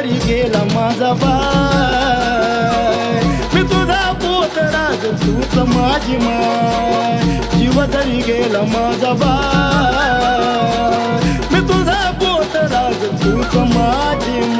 घरी गेला माझा बाय. मी तुझा पोत राज तूच माझी माय. जीव जरी गेला माझा बाय. मी तुझा पोत राज तूच माझी माय.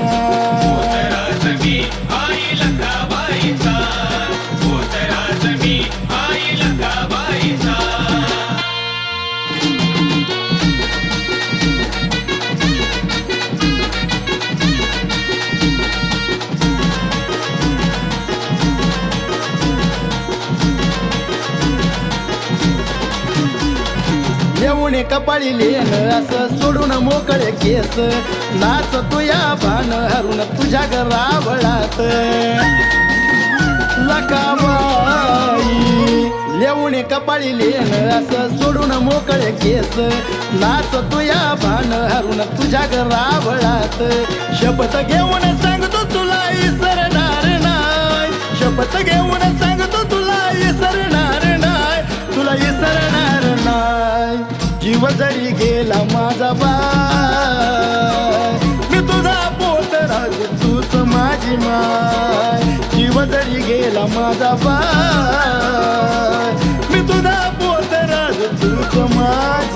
येऊन कपाळी लेन असं सोडून मोकळे केस. नाच तुया बाण हरून तुझ्या घरावळात. लकाबाई लेऊन कपाळी लेन असं सोडून मोकळे केस. नाच तुया बाण हरून तुझ्या घरावळात. शपथ घेऊन सांगतो तुला इसरणार नाही. शपथ घेऊन सांगतो तुला इसरणार गेला माझा बाय. मी तुझा पोतर राज तूच माझी माय. जीव जरी गेला माझा बाय. मी तुझा पोत राज तूच माझी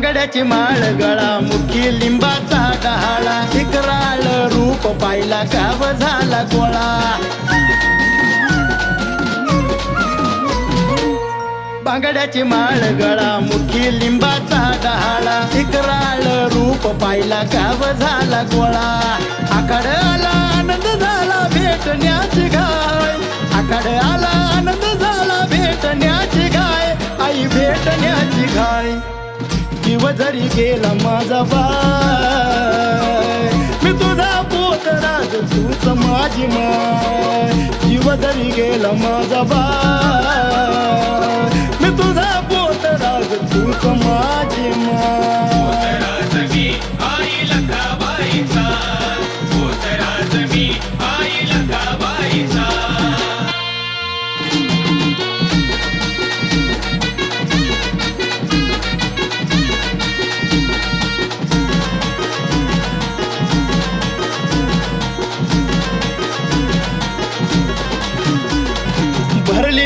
बांगड्याची माळ गळा मुखी लिंबाचा डहाळा शिकराळ रूप पाहिला गाव झाला गोळा. बांगड्याची माळ गळा मुखी लिंबाचा डहाळा शिकराळ रूप पाहिला गाव झाला गोळा. आकाड आला आनंद झाला भेटण्याची घाय. आकाड आला आनंद झाला भेटण्याची घाय. आई भेटण्याची घाय. जीव जरी गेला माझा बाय. मी तुझा पोत राज तूच माझी माय. जीव जरी गेला माझा बाय.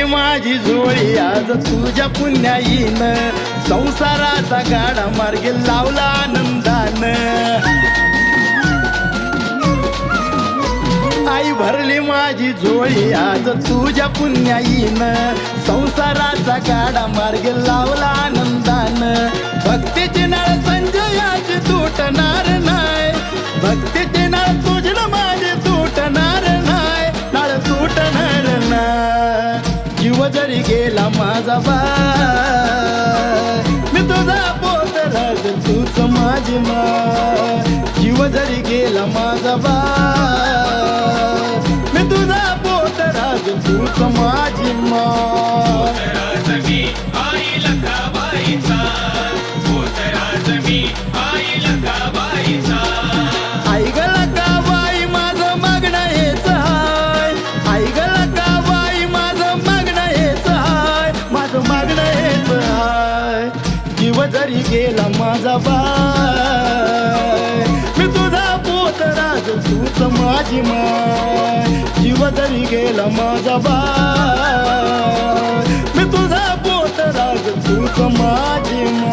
माझी झोळी आज तुझ्या पुण्याईन. संसाराचा गाडा मार्गे लावला आनंदान. आई भरली माझी झोळी आज तुझ्या पुण्याईन. संसाराचा गाडा मार्ग लावला आनंदान. भक्तीची नाळ संजयाची तुटणार ना. जरी गेला माझा बाय मी तुझा पोत राज तूच माझी माय जीव जरी गेला माझा बाय मी तुझा पोत राज तूच माझी माय घरी गेला माझा बाय. मी तुझा पोत राज तूच माझी माय. जीव जरी गेला माझा बाय. मी तुझा पोत राज तूच माझी माय.